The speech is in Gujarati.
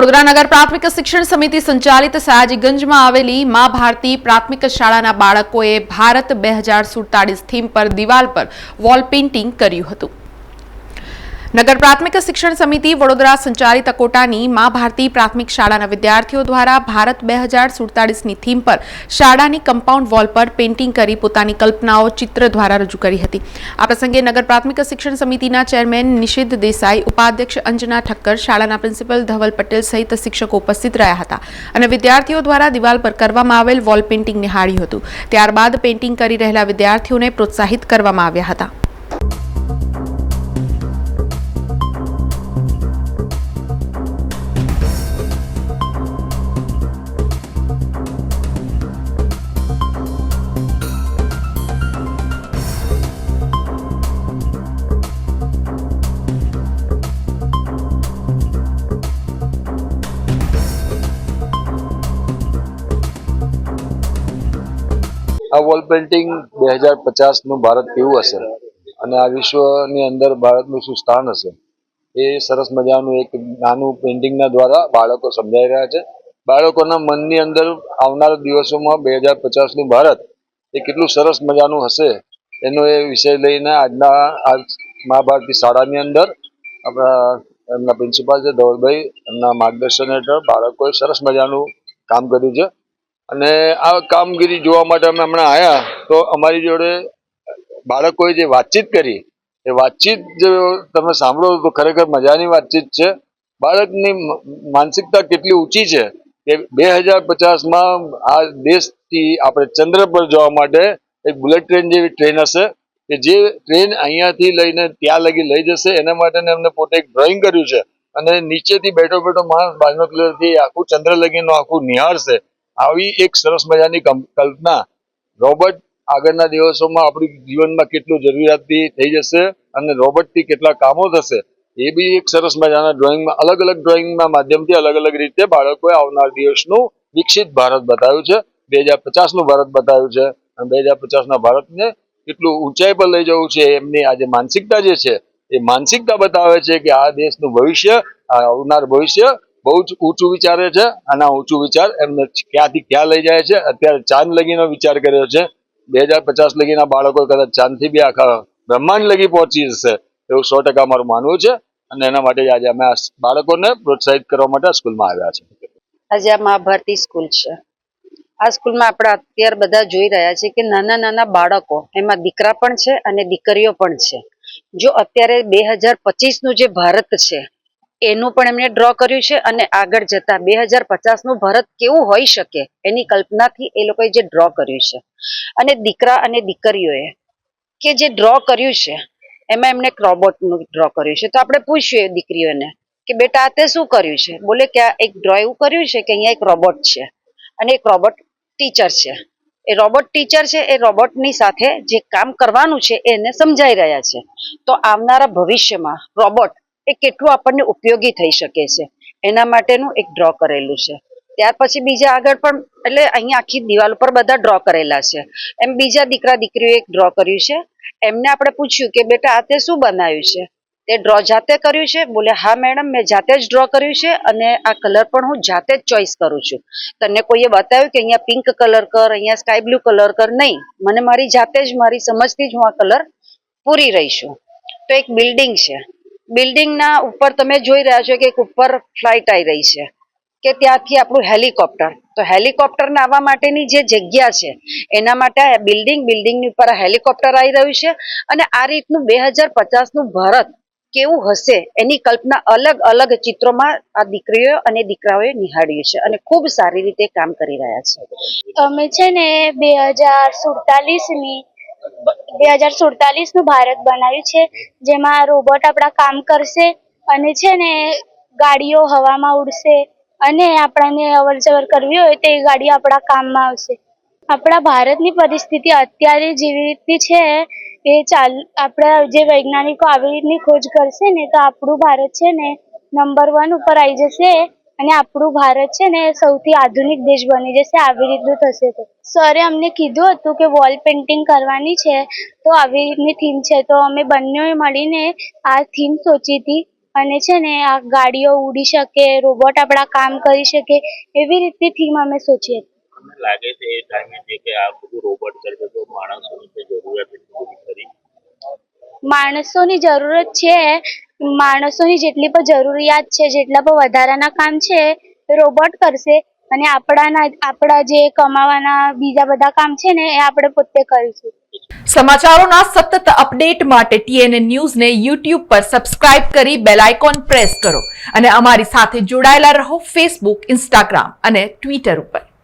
વડોદરા નગર પ્રાથમિક શિક્ષણ સમિતિ સંચાલિત સયાજીગંજમાં આવેલી મા ભારતી પ્રાથમિક શાળાના બાળકોએ ભારત બે હજાર સુડતાલીસ થીમ પર દિવાલ પર વોલ પેઇન્ટિંગ કર્યું હતું. નગર પ્રાથમિક શિક્ષણ સમિતિ વડોદરા સંચાલિત અકોટાની મા ભારતી પ્રાથમિક શાળાના વિદ્યાર્થીઓ દ્વારા ભારત બે હજાર સુડતાલીસની થીમ પર શાળાની કમ્પાઉન્ડ વોલ પર પેઇન્ટિંગ કરી પોતાની કલ્પનાઓ ચિત્ર દ્વારા રજૂ કરી હતી. આ પ્રસંગે નગર પ્રાથમિક શિક્ષણ સમિતિના ચેરમેન નિષિદ્ધ દેસાઈ, ઉપાધ્યક્ષ અંજના ઠક્કર, શાળાના પ્રિન્સિપલ ધવલ પટેલ સહિત શિક્ષકો ઉપસ્થિત રહ્યા હતા અને વિદ્યાર્થીઓ દ્વારા દિવાલ પર કરવામાં આવેલ વોલ પેઇન્ટિંગ નિહાળ્યું હતું. ત્યારબાદ પેઇન્ટિંગ કરી રહેલા વિદ્યાર્થીઓને પ્રોત્સાહિત કરવામાં આવ્યા હતા. આ વોલ પેઇન્ટિંગ બે હજાર પચાસનું ભારત કેવું હશે? અને આ વિશ્વની અંદર ભારતનું શું સ્થાન હશે? એ સરસ મજાનું એક નાનું પેઇન્ટિંગના દ્વારા બાળકો સમજાઈ રહ્યા છે. બાળકોના મનની અંદર આવનારા દિવસોમાં બે હજાર પચાસનું ભારત એ કેટલું સરસ મજાનું હશે? એનો એ વિષય લઈને આજના આ મહાભારતી શાળાની અંદર આપણા એમના પ્રિન્સિપાલ છે ધવલભાઈ, એમના માર્ગદર્શન હેઠળ બાળકોએ સરસ મજાનું કામ કર્યું છે. અને આ કામગીરી જોવા માટે અમે હમણાં આવ્યા તો અમારી જોડે બાળકોએ જે વાતચીત કરી, એ વાતચીત જો તમે સાંભળો તો ખરેખર મજાની વાતચીત છે. બાળકની માનસિકતા કેટલી ઊંચી છે કે બે હજાર પચાસમાં આ દેશથી આપણે ચંદ્ર પર જવા માટે એક બુલેટ ટ્રેન જેવી ટ્રેન હશે, કે જે ટ્રેન અહીંયાથી લઈને ત્યાં લગી લઈ જશે, એના માટે એમને પોતે એક ડ્રોઈંગ કર્યું છે. અને નીચેથી બેઠો બેઠો માણસ બાયનોક્યુલરથી આખું ચંદ્ર લગીનું આખું નિહાળશે. આવી એક સરસ મજાની કલ્પના. રોબોટ આગળના દિવસોમાં આપણી જીવનમાં કેટલું જરૂરિયાતથી થઈ જશે અને રોબોટથી કેટલા કામો થશે, એ બી એક સરસ મજાના ડ્રોઈંગમાં અલગ અલગ ડ્રોઈંગના માધ્યમથી અલગ અલગ રીતે બાળકોએ આવનાર દિવસનું વિકસિત ભારત બતાવ્યું છે. બે હજાર પચાસનું ભારત બતાવ્યું છે અને બે હજાર પચાસના ભારતને કેટલું ઊંચાઈ પર લઈ જવું છે, એમની આ જે માનસિકતા જે છે, એ માનસિકતા બતાવે છે કે આ દેશનું ભવિષ્ય આવનાર ભવિષ્ય બહુ જ ઊંચું વિચારે છે અને આ ઊંચું વિચાર એમને ક્યાંથી ક્યાં લઈ જાય છે? અત્યારે ચાંદ લગીનો વિચાર કર્યો છે. બે હજાર પચાસ લગીના બાળકો કદાચ ચાંદથી બી આખા બ્રહ્માંડ લગી પહોંચી જશે એવું સો ટકા મારું માનવું છે અને એના માટે આજે અમે આ બાળકોને પ્રોત્સાહિત કરવા માટે સ્કૂલમાં આવ્યા છે. આજે આ મહાભારતી સ્કૂલ છે. આ સ્કૂલમાં આપણે અત્યારે બધા જોઈ રહ્યા છે કે નાના નાના બાળકો, એમાં દીકરા પણ છે અને દીકરીઓ પણ છે. જો અત્યારે બે હજાર પચીસનું જે ભારત છે એનું પણ એમણે ડ્રો કર્યું છે અને આગળ જતા બે હજાર પચાસનું ભારત કેવું હોઈ શકે એની કલ્પનાથી એ લોકોએ જે ડ્રો કર્યું છે. અને દીકરા અને દીકરીઓએ કે જે ડ્રો કર્યું છે, એમાં એમને રોબોટનું ડ્રો કર્યું છે. તો આપણે પૂછ્યું એ દીકરીઓને કે બેટા, આ તે શું કર્યું છે? બોલે કે આ એક ડ્રો એવું કર્યું છે કે અહીંયા એક રોબોટ છે અને એક રોબોટ ટીચર છે. એ રોબોટ ટીચર છે, એ રોબોટની સાથે જે કામ કરવાનું છે એને સમજાઈ રહ્યા છે. તો આવનારા ભવિષ્યમાં રોબોટ એ કેટલું આપણને ઉપયોગી થઈ શકે છે. એના માટેનું એક ડ્રો કરેલું છે. ત્યાર પછી બીજા આગળ પણ, એટલે અહીંયા આખી દિવાલ ઉપર બધા ડ્રો કરેલા છે. એમ બીજા દીકરા દીકરીઓ એક ડ્રો કર્યું છે. એમને આપણે પૂછ્યું કે, બેટા, આ તે શું બનાવ્યું છે? તે ડ્રો જાતે કર્યું છે. બોલે, હા, મેડમ, મેં જાતે જ ડ્રો કર્યું છે અને આ કલર પણ હું જાતે જ ચોઈસ કરું છું. તને કોઈએ બતાવ્યું કે અહીંયા પિંક કલર કર, અહીંયા સ્કાય બ્લુ કલર કર? નહીં. મને મારી જાતે જ, મારી સમજથી જ હું આ કલર પૂરી રહી છું. તો એક બિલ્ડિંગ છે. બિલ્ડિંગના ઉપર તમે જોઈ રહ્યા છો કે એક ઉપર ફ્લાઇટ આવી રહી છે, કે ત્યાંથી આપણું હેલિકોપ્ટર. તો હેલિકોપ્ટરને આવવા માટેની જે જગ્યા છે, એના માટે આ બિલ્ડિંગ, બિલ્ડિંગની ઉપર હેલિકોપ્ટર આવી રહ્યું છે અને આ રીતનું બે હજાર પચાસનું ભારત કેવું હશે એની કલ્પના અલગ અલગ ચિત્રોમાં આ દીકરીઓ અને દીકરાઓએ નિહાળ્યું છે અને ખૂબ સારી રીતે કામ કરી રહ્યા છે. અમે છે ને બે હજાર સુડતાલીસની બે હજાર સુડતાલીસનું ભારત બનાવ્યું છે, જેમાં રોબોટ આપણા કામ કરશે અને છે ને ગાડીઓ હવામાં ઉડશે અને આપણને અવર જવર કરવી હોય તો એ ગાડી આપણા કામમાં આવશે. આપણા ભારતની પરિસ્થિતિ અત્યારે જેવી રીતની છે, એ ચાલ, આપણા જે વૈજ્ઞાનિકો આવી રીતની ખોજ કરશે ને તો આપણું ભારત છે ને નંબર વન ઉપર આવી જશે. અને આપણું ભારત છે ને સૌથી આધુનિક દેશ બની જશે આવી રીતનું થશે તો. સરે અમને કીધું હતું કે વોલ પેઇન્ટિંગ કરવાની છે, તો આવી રીતની થીમ છે. તો અમે બંને મળીને આ થીમ સોચી હતી અને છે ને આ ગાડીઓ ઉડી શકે રોબોટ આપણા કામ કરી શકે, એવી રીતની થીમ અમે સોચી હતી. લાગે છે એ ટાઈમે કે આ બધું રોબોટ કરશે તો માણસોની જરૂરિયાત પૂરી ખરી. માણસોની જરૂરત છે, માણસોની જેટલી પણ જરૂરિયાત છે, જેટલા પણ વધારાના કામ છે, રોબોટ કરશે અને આપણાના, આપણા જે કમાવાના બીજા બધા કામ છે ને, એ આપણે પોતે કરીશું. સમાચારોના સતત અપડેટ માટે ટીએનએ ન્યૂઝને યુટ્યુબ પર સબસ્ક્રાઇબ કરી બેલ આઇકોન પ્રેસ કરો અને અમારી સાથે જોડાયેલા રહો ફેસબુક, ઇન્સ્ટાગ્રામ અને ટ્વિટર ઉપર.